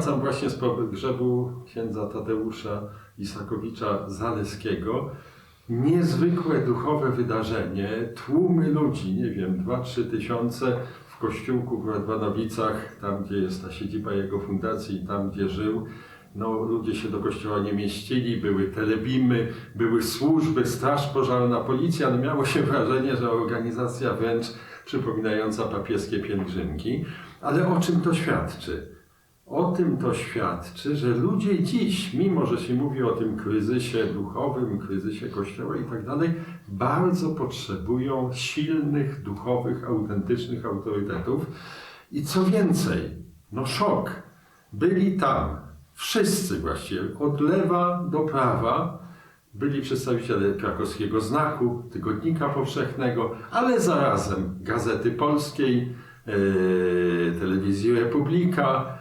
Wracam właśnie z pogrzebu księdza Tadeusza Isakowicza Zaleskiego. Niezwykłe duchowe wydarzenie, tłumy ludzi, nie wiem, 2-3 tysiące w kościółku w Radwanowicach, tam gdzie jest ta siedziba jego fundacji, tam gdzie żył. No, ludzie się do kościoła nie mieścili, były telebimy, były służby, straż pożarna, policja. No, miało się wrażenie, że organizacja wręcz przypominająca papieskie pielgrzymki. Ale o czym to świadczy? O tym to świadczy, że ludzie dziś, mimo że się mówi o tym kryzysie duchowym, kryzysie kościoła i tak dalej, bardzo potrzebują silnych, duchowych, autentycznych autorytetów. I co więcej, no szok, byli tam wszyscy właściwie, od lewa do prawa, byli przedstawiciele krakowskiego znaku, tygodnika powszechnego, ale zarazem Gazety Polskiej, e, telewizji Republika,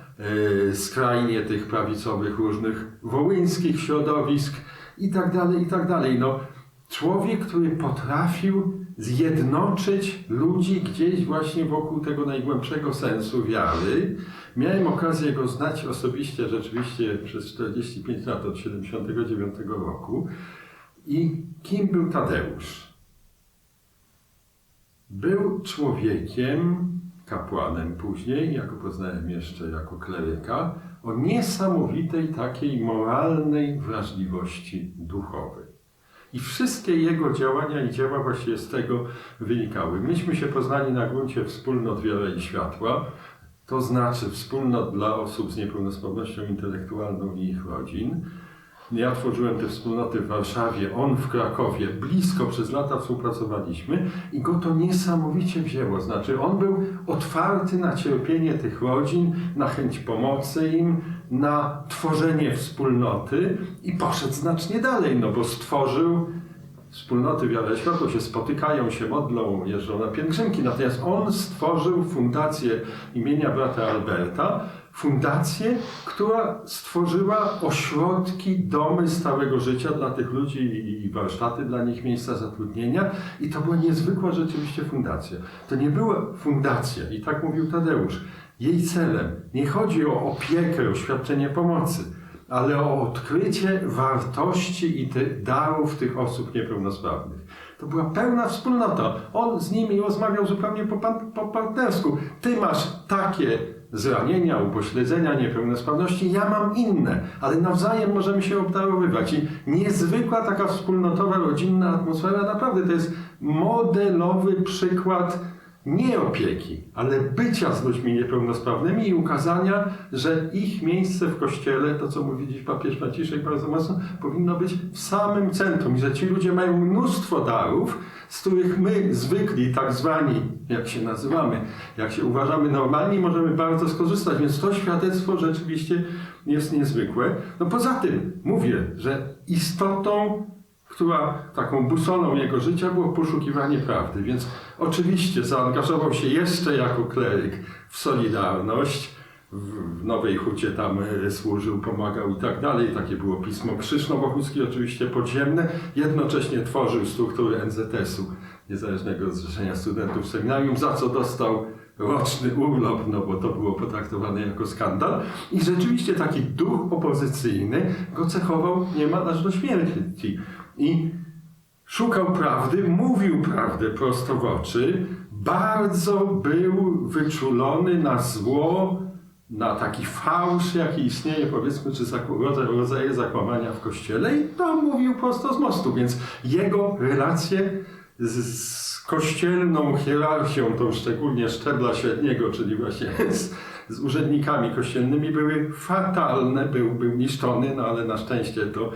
skrajnie tych prawicowych różnych wołyńskich środowisk i tak dalej, i tak dalej. No, człowiek, który potrafił zjednoczyć ludzi gdzieś właśnie wokół tego najgłębszego sensu wiary. Miałem okazję go znać osobiście rzeczywiście przez 45 lat od 79 roku. I kim był Tadeusz? Był człowiekiem, kapłanem później, jako poznałem jeszcze jako kleryka, o niesamowitej takiej moralnej wrażliwości duchowej. I wszystkie jego działania i dzieła właściwie z tego wynikały. Myśmy się poznali na gruncie wspólnot Wiara i Światła, to znaczy wspólnot dla osób z niepełnosprawnością intelektualną i ich rodzin. Ja tworzyłem te wspólnoty w Warszawie, on w Krakowie. Blisko przez lata współpracowaliśmy i go to niesamowicie wzięło. Znaczy, on był otwarty na cierpienie tych rodzin, na chęć pomocy im, na tworzenie wspólnoty i poszedł znacznie dalej, no bo stworzył wspólnoty Wiara i Światło się spotykają, się modlą, jeżdżą na pielgrzymki. Natomiast on stworzył fundację imienia brata Alberta, fundację, która stworzyła ośrodki, domy stałego życia dla tych ludzi i warsztaty dla nich, miejsca zatrudnienia. I to była niezwykła rzeczywiście fundacja. To nie była fundacja, i tak mówił Tadeusz. Jej celem nie chodzi o opiekę, o świadczenie pomocy, ale o odkrycie wartości i ty, darów tych osób niepełnosprawnych. To była pełna wspólnota. On z nimi rozmawiał zupełnie po, pan, po partnersku. Ty masz takie zranienia, upośledzenia, niepełnosprawności, ja mam inne, ale nawzajem możemy się obdarowywać. I niezwykła taka wspólnotowa, rodzinna atmosfera, naprawdę to jest modelowy przykład nie opieki, ale bycia z ludźmi niepełnosprawnymi i ukazania, że ich miejsce w kościele, to co mówi dziś papież Franciszek bardzo mocno, powinno być w samym centrum i że ci ludzie mają mnóstwo darów, z których my zwykli, tak zwani, jak się nazywamy, jak się uważamy normalni, możemy bardzo skorzystać, więc to świadectwo rzeczywiście jest niezwykłe. No poza tym mówię, że istotą która taką busolą jego życia było poszukiwanie prawdy. Więc oczywiście zaangażował się jeszcze jako kleryk w Solidarność. W Nowej Hucie tam e, służył, pomagał i tak dalej. Takie było pismo Krzyż Nowochódzki, oczywiście podziemne. Jednocześnie tworzył struktury NZS-u, Niezależnego Zrzeszenia Studentów Seminarium, za co dostał roczny urlop, no bo to było potraktowane jako skandal. I rzeczywiście taki duch opozycyjny go cechował niemal aż do śmierci. I szukał prawdy, mówił prawdę prosto w oczy, bardzo był wyczulony na zło, na taki fałsz, jaki istnieje, powiedzmy, czy rodzaj, rodzaje zakłamania w kościele. I to mówił prosto z mostu, więc jego relacje z, z kościelną hierarchią, tą szczególnie szczebla średniego, czyli właśnie z, z urzędnikami kościelnymi były fatalne, był, był niszczony, no ale na szczęście to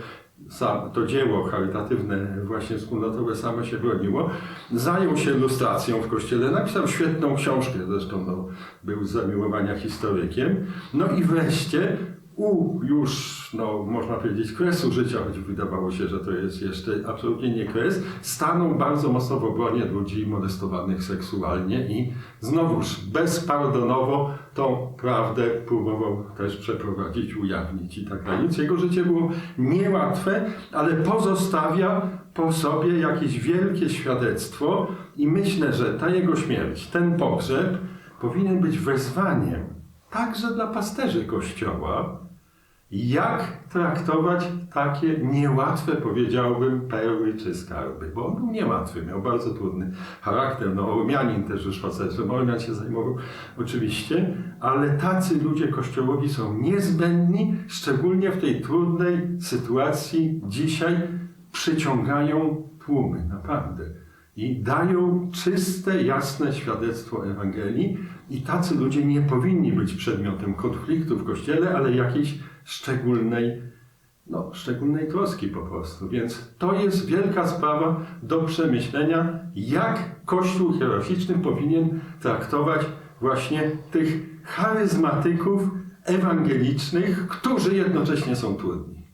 sam, to dzieło charytatywne, właśnie wspólnotowe samo się broniło. Zajął się ilustracją w kościele, napisał świetną książkę, zresztą no, był z zamiłowania historykiem. No i wreszcie u już, no, można powiedzieć, kresu życia, choć wydawało się, że to jest jeszcze absolutnie nie kres, stanął bardzo mocno w obronie ludzi molestowanych seksualnie i znowuż bezpardonowo tą prawdę próbował też przeprowadzić, ujawnić i tak dalej. Więc jego życie było niełatwe, ale pozostawia po sobie jakieś wielkie świadectwo i myślę, że ta jego śmierć, ten pogrzeb powinien być wezwaniem także dla pasterzy Kościoła, jak traktować takie niełatwe, powiedziałbym, perły czy skarby, bo on był niełatwy, miał bardzo trudny charakter. No, Ormianin też już pasterzem, Ormian się zajmował oczywiście, ale tacy ludzie Kościołowi są niezbędni, szczególnie w tej trudnej sytuacji dzisiaj przyciągają tłumy, naprawdę. I dają czyste, jasne świadectwo Ewangelii. I tacy ludzie nie powinni być przedmiotem konfliktu w Kościele, ale jakiejś szczególnej, no, szczególnej troski po prostu. Więc to jest wielka sprawa do przemyślenia, jak Kościół hierarchiczny powinien traktować właśnie tych charyzmatyków ewangelicznych, którzy jednocześnie są trudni.